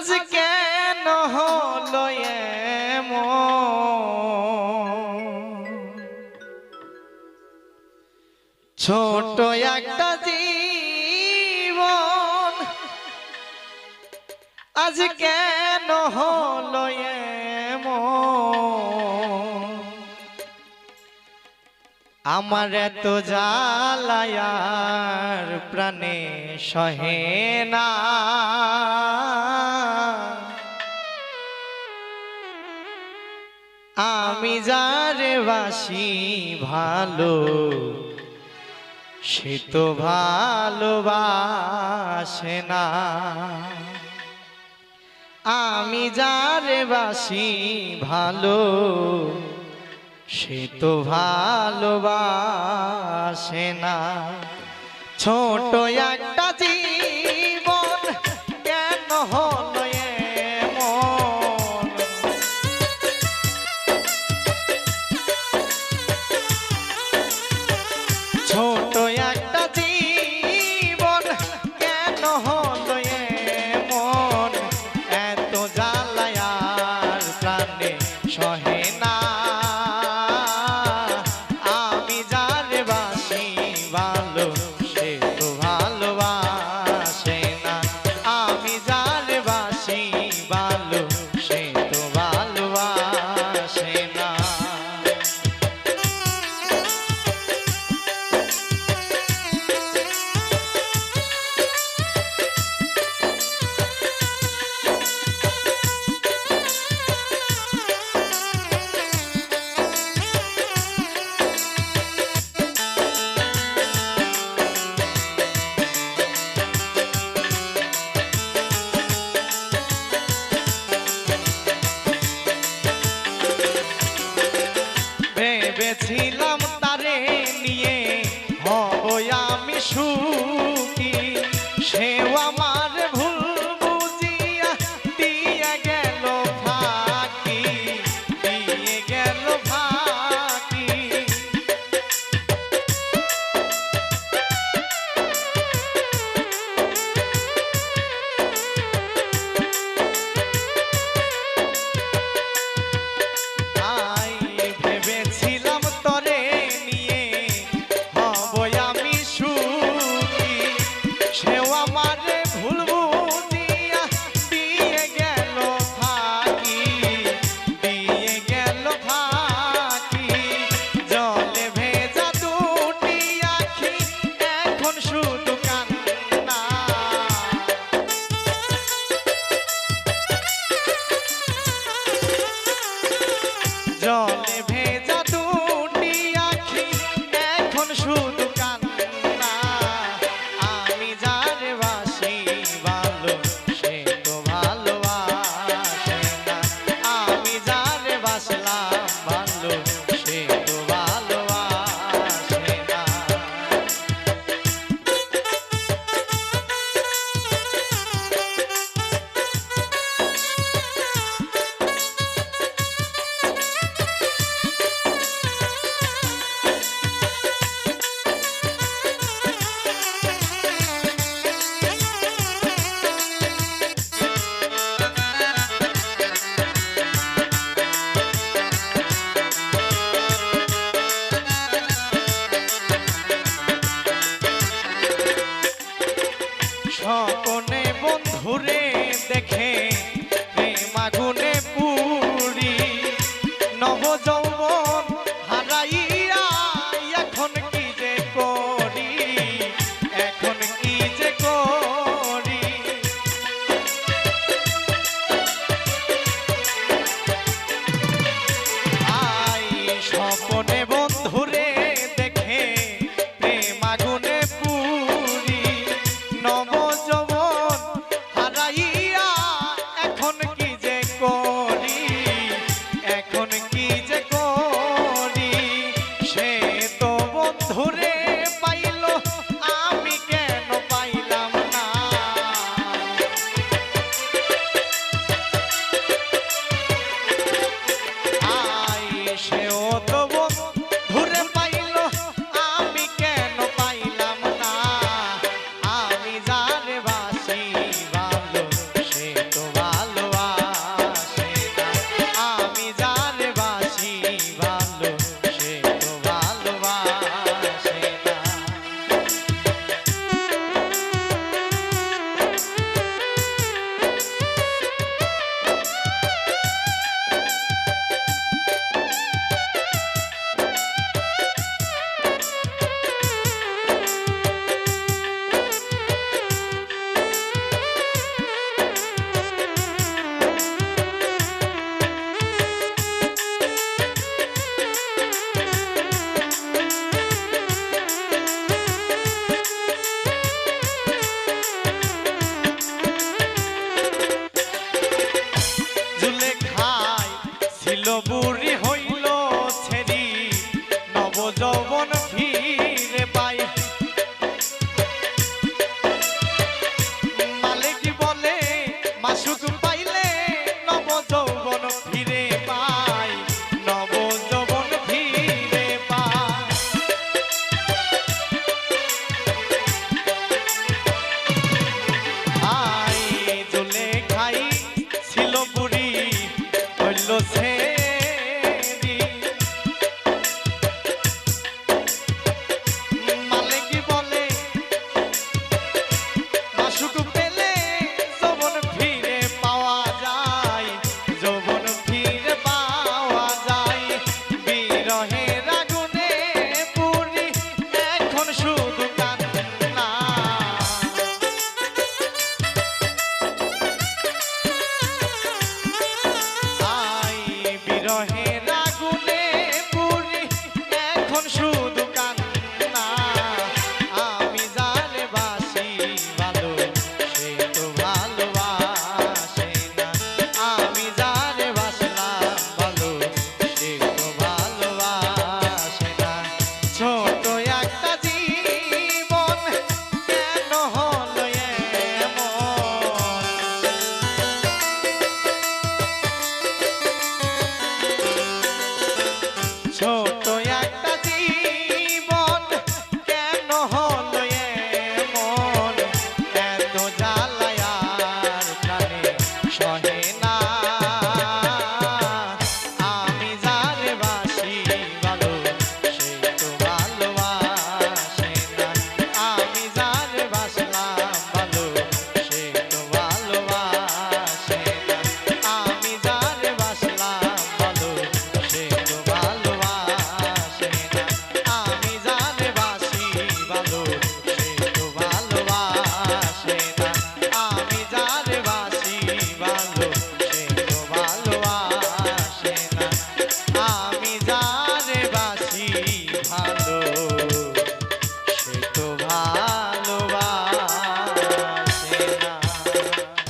আজ কেন হলো ছোট একটা জীবন আজ কেন হলো আমার এত জালায়ার প্রাণে সহে না। আমি যারে বাসি ভালো, সে তো ভালোবাসে না। আমি যারে বাসি ভালো, সে তো ভালোবাসে না। ছোট একটা জিনিস এখন সুখ